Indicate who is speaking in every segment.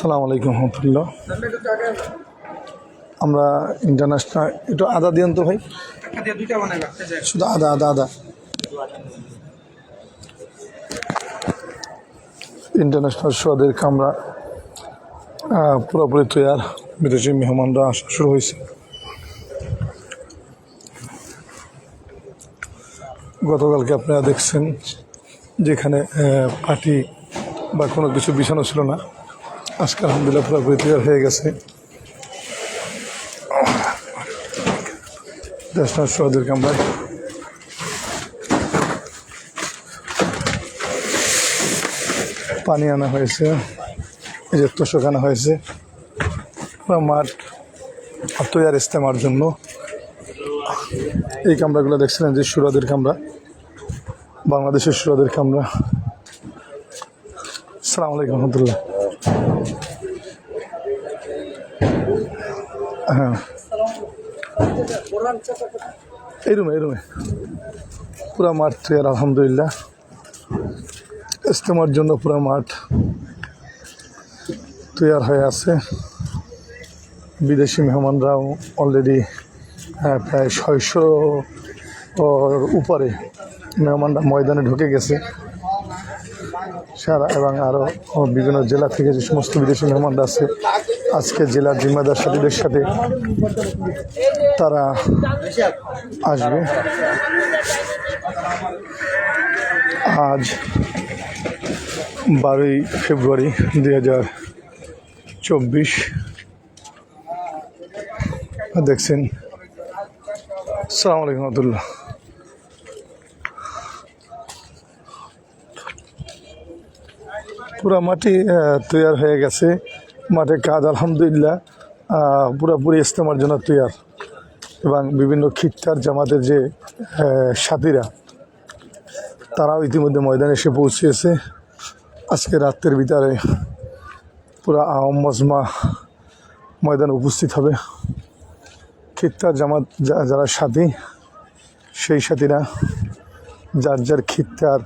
Speaker 1: সালাম আলাইকুম রহমতুল্লাহ। আমরা ইন্টারন্যাশনাল একটু আদা দিন তো ভাই। শুধু আদা আদা আদা। ইন্টারন্যাশনাল সোয়াদের কামরা পুরোপুরি তৈয়ার। বিদেশি মেহমানরা আসা শুরু হয়েছে। গতকালকে আপনারা দেখছেন যেখানে পার্টি বা কোনো কিছু বিছানো ছিল না। আজকে আলহামদুলিল্লাহ পুরোপুরি তৈরি হয়ে গেছে। দেশনাথ কামরায় পানি আনা হয়েছে, এই যে তোষক আনা হয়েছে। পুরো মাঠ তৈয়ার ইস্তেমার জন্য। এই কামরাগুলো দেখছিলেন যে সুরাদের কামরা, বাংলাদেশের সুরাদের কামরা। সালাম আলাইকুম রহমতুল্লাহ। হ্যাঁ। এই রুমে পুরা মাঠ তৈয়ার, আলহামদুলিল্লাহ। ইস্তেমার জন্য পুরা মাঠ তৈয়ার হয়ে আছে। বিদেশি মেহমানরাও অলরেডি প্রায় ছয়শো উপরে মেহমানরা ময়দানে ঢুকে গেছে। সারা এবং আরও বিভিন্ন জেলা থেকে যে সমস্ত বিদেশি মেহমানরা আছে, আজকে জেলার জিম্মাদার সাথীদের সাথে তারা আসবে। আজ বারোই ফেব্রুয়ারি দুই হাজার চব্বিশ। দেখছেন সালাম আলাইকুম রহমতুল্লাহ। পুরা মাটি তৈয়ার হয়ে গেছে। মাঠে কাজ আলহামদুলিল্লাহ পুরাপুরি ইস্তেমার জন্য তৈয়ার। এবং বিভিন্ন খিত্তার জামাতের যে সাথীরা, তারাও ইতিমধ্যে ময়দানে এসে পৌঁছিয়েছে আজকে রাত্রের ভিতরে পুরা আহম মজমা ময়দানে উপস্থিত হবে। খিত্তার জামাত যারা সাথী, সেই সাথীরা যার যার খিত্তার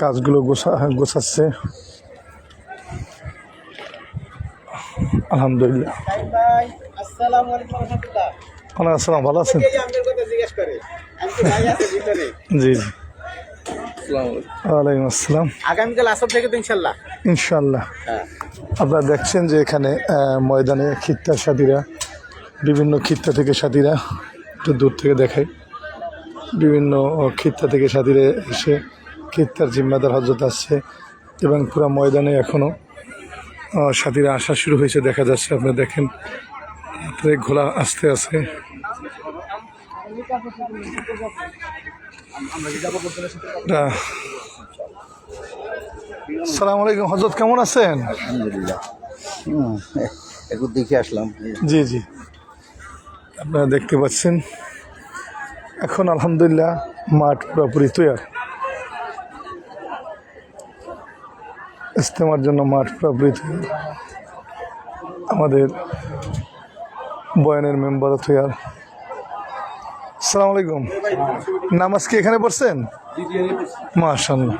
Speaker 1: কাজগুলো গোছা, গোছাচ্ছে আলহামদুলিল্লাহ
Speaker 2: ভাই আসসালামু আলাইকুম রহমতুল্লাহ
Speaker 1: ওয়ালাইকুম আসসালাম ভালো আছেন
Speaker 2: এই যে আপনার কথা জিজ্ঞেস করে আমি তো ভাই আছে ভিতরে।
Speaker 1: জি জি। ওয়ালাইকুম আসসালাম।
Speaker 2: আগামীকাল আসর থেকে তো ইনশাল্লাহ
Speaker 1: ইনশাল্লাহ
Speaker 2: হ্যাঁ।
Speaker 1: আপনারা দেখছেন যে এখানে ময়দানে খিত্তার সাথীরা বিভিন্ন খিত্তা থেকে সাথীরা একটু দূর থেকে দেখাই। বিভিন্ন খিত্তা থেকে সাথীরা এসে খিত্তার জিম্মাদার হজরত আসছে এবং পুরো ময়দানে এখনও সাথীরা আসা শুরু হয়েছে দেখা যাচ্ছে আপনারা দেখেন ঘোলা আসতে আছে। সালাম আলাইকুম হজরত কেমন আছেন?
Speaker 2: আলহামদুলিল্লাহ। একটু দেখে আসলাম।
Speaker 1: জি জি। আপনারা দেখতে পাচ্ছেন এখন আলহামদুলিল্লাহ মাঠ পুরোপুরি তৈয়ার। ইস্তেমার জন্য মাঠ তৈয়ার আমাদের বয়ানের মেম্বারও তৈয়ার সালাম আলাইকুম। নামাজ কি এখানে পড়ছেন? মাশাল্লাহ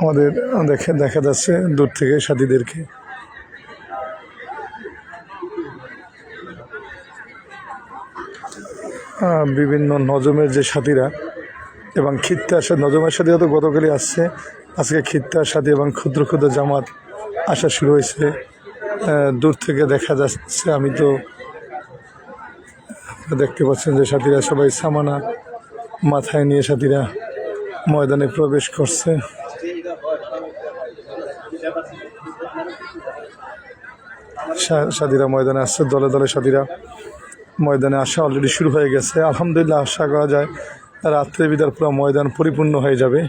Speaker 1: আমাদের দেখে দেখা যাচ্ছে দূর থেকে সাথীদেরকে বিভিন্ন নজমের যে সাথীরা এবং খিত্তার সাথে নজমের সাথীরা তো গতকালই আসছে, আজকে খিত্তার সাথী এবং ক্ষুদ্র ক্ষুদ্র জামাত আসা শুরু হয়েছে। দূর থেকে দেখা যাচ্ছে, আমি তো দেখতে পাচ্ছেন যে সাথীরা সবাই সামানা মাথায় নিয়ে সাথীরা ময়দানে প্রবেশ করছে। সাথীরা ময়দানে আসছে, দলে দলে সাথীরা ময়দানে আসা অলরেডি শুরু হয়ে গেছে। আলহামদুলিল্লাহ আশা করা যায় রাত্রে বিদার পুরো ময়দান পরিপূর্ণ হয়ে যাবে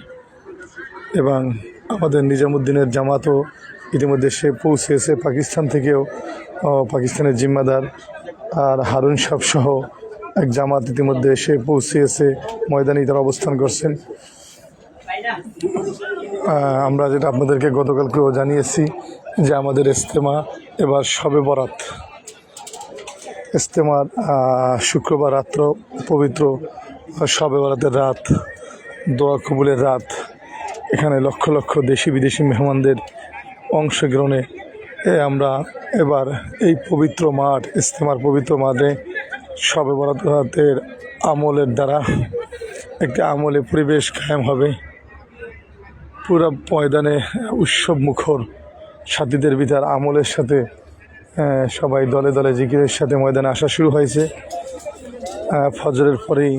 Speaker 1: এবং আমাদের নিজামুদ্দিনের জামাতও ইতিমধ্যে সে পৌঁছেছে। পাকিস্তান থেকেও পাকিস্তানের জিম্মাদার আর হারুন সাহ সহ এক জামাত ইতিমধ্যে এসে পৌঁছেছে ময়দানে তারা অবস্থান করছেন। আমরা যেটা আপনাদেরকে গতকালকেও জানিয়েছি যে আমাদের ইস্তেমা এবার সবে বরাত। ইস্তেমার শুক্রবার রাত্র পবিত্র সবে বরাতের রাত, দোয়া কবুলের রাত। এখানে লক্ষ লক্ষ দেশি বিদেশি মেহমানদের অংশগ্রহণে এ আমরা এবার এই পবিত্র মাঠ, ইস্তেমার পবিত্র মাঠে সবে বরাতের আমলের দ্বারা একটি আমলে পরিবেশ কায়েম হবে। পুরা ময়দানে উৎসব মুখর সাথীদের ভিতর আমলের সাথে সবাই দলে দলে জিকিরের সাথে ময়দানে আসা শুরু হয়েছে। ফজরের পরেই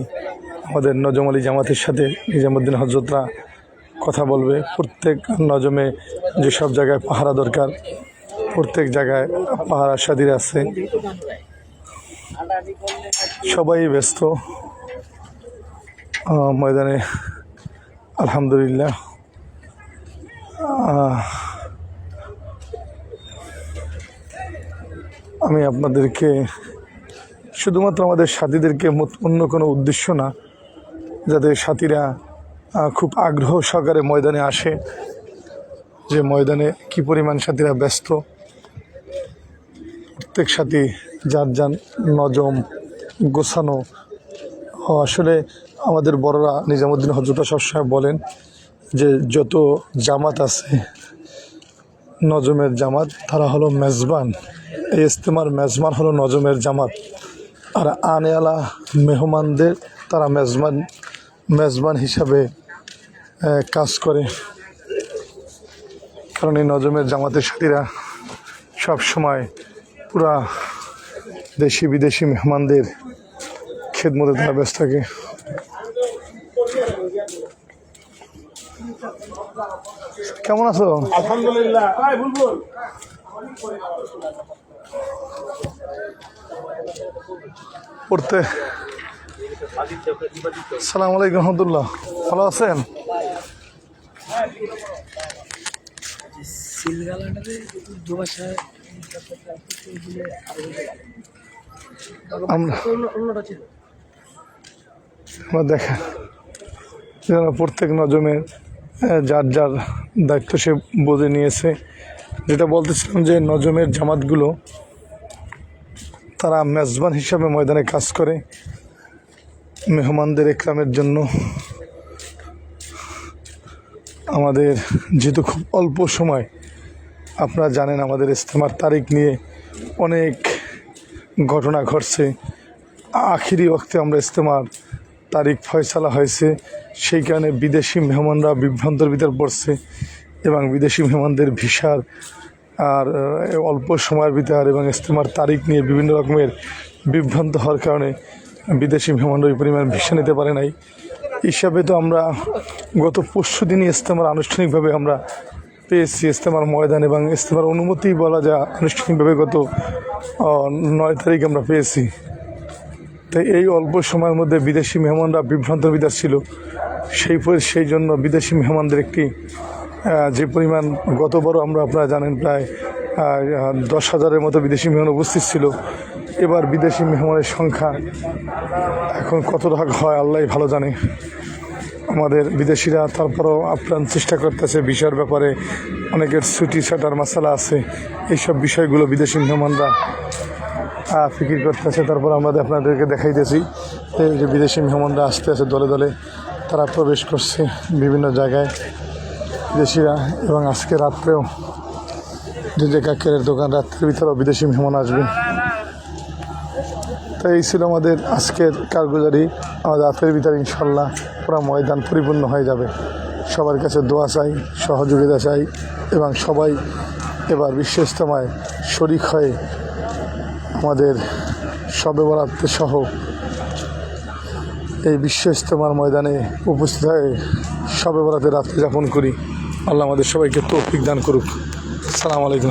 Speaker 1: আমাদের নজম আলী জামাতের সাথে নিজামুদ্দিন হজরতরা কথা বলবে। প্রত্যেক নজমে যেসব জায়গায় পাহারা দরকার, প্রত্যেক জায়গায় পাহারা সাদির আছে। সবাই ব্যস্ত। ময়দানে আলহামদুলিল্লাহ। আমি আপনাদেরকে শুধুমাত্র আমাদের সাথীদেরকে অন্য কোনো উদ্দেশ্য না যাতে সাথীরা খুব আগ্রহ সহকারে ময়দানে আসে, যে ময়দানে কি পরিমাণ সাথীরা ব্যস্ত, প্রত্যেক সাথী যার যান নজম, গোছানো। আসলে আমাদের বড়রা নিজামুদ্দিন হজরতা সবসময় বলেন যে যত জামাত আছে, নজমের জামাত, তারা হলো মেজবান। এই ইস্তেমার মেজবান হলো নজমের জামাত। আর আনেওয়ালা মেহমানদের তারা মেজমান মেজবান হিসাবে কাজ করে। কারণ এই নজমের জামাতের সাথীরা সব সময় পুরা দেশি বিদেশি মেহমানদের খেদমতে তারা ব্যস্ত থাকে। কেমন আছো?
Speaker 3: আলহামদুলিল্লাহ।
Speaker 1: পড়তে। সালাম আলাইকুম রহমতুল্লাহ। ভালো আছেন? আমরা যেন প্রত্যেক নজমের যার যার দায়িত্ব সে বোঝে নিয়েছে। যেটা বলতেছিলাম যে নজমের জামাতগুলো তারা মেজবান হিসাবে ময়দানে কাজ করে। মেহমানদের একরামের জন্য। আমাদের যেহেতু খুব অল্প সময়, আপনারা জানেন আমাদের ইস্তেমার তারিখ নিয়ে অনেক ঘটনা ঘটছে। আখিরি ওক্তে আমরা ইস্তেমার তারিখ ফয়সালা হয়েছে। সেই কারণে বিদেশি মেহমানরা বিভ্রান্তর ভিতর পড়ছে এবং বিদেশি মেহমানদের ভিসার আর অল্প সময়ের ভিতর এবং ইস্তেমার তারিখ নিয়ে বিভিন্ন রকমের বিভ্রান্ত হওয়ার কারণে বিদেশি মেহমানরা ওই পরিমাণ ভিসা নিতে পারে নাই। হিসাবে তো আমরা গত পরশু দিনই ইস্তেমার আনুষ্ঠানিকভাবে আমরা পেয়েছি ইস্তেমার ময়দান এবং ইস্তেমার অনুমতি বলা যায় আনুষ্ঠানিকভাবে গত নয় তারিখ আমরা পেয়েছি। তাই এই অল্প সময়ের মধ্যে বিদেশি মেহমানরা বিভ্রান্ত বিদার ছিল। সেই সেই জন্য বিদেশি মেহমানদের একটি যে পরিমাণ গতবারও আমরা আপনারা জানেন প্রায় দশ হাজারের মতো বিদেশি মেহমান উপস্থিত ছিল। এবার বিদেশি মেহমানের সংখ্যা এখন কত টাকা হয়, আল্লাহ ভালো জানে। আমাদের বিদেশিরা তারপরও আপ্রাণ চেষ্টা করতেছে বিষয়ের ব্যাপারে। অনেকের ছুটি ছাটার মশালা আছে। এইসব বিষয়গুলো বিদেশি মেহমানরা ফিকির করতেছে। তারপর আমরা আপনাদেরকে দেখাইতেছি যে বিদেশি মেহমানরা আসতে আছে দলে দলে তারা প্রবেশ করছে বিভিন্ন জায়গায়। বিদেশিরা এবং আজকে রাত্রেও যে যে কাকের দোকান রাত্রের ভিতরেও বিদেশি মেহমান আসবে। তো এই ছিল আমাদের আজকের কারগুজারি। আমাদের রাতের ভিতরে ইনশাল্লাহ পুরো ময়দান পরিপূর্ণ হয়ে যাবে। সবার কাছে দোয়া চাই, সহযোগিতা চাই এবং সবাই এবার বিশ্ব ইস্তমায় শরিক হয়ে আমাদের সবে বরাতে সহ এই বিশ্ব ইস্তেমার ময়দানে উপস্থিত হয়ে সবে বরাতে রাত্রি যাপন করি। আল্লাহ আমাদের সবাইকে তৌফিক দান করুক। সালাম আলাইকুম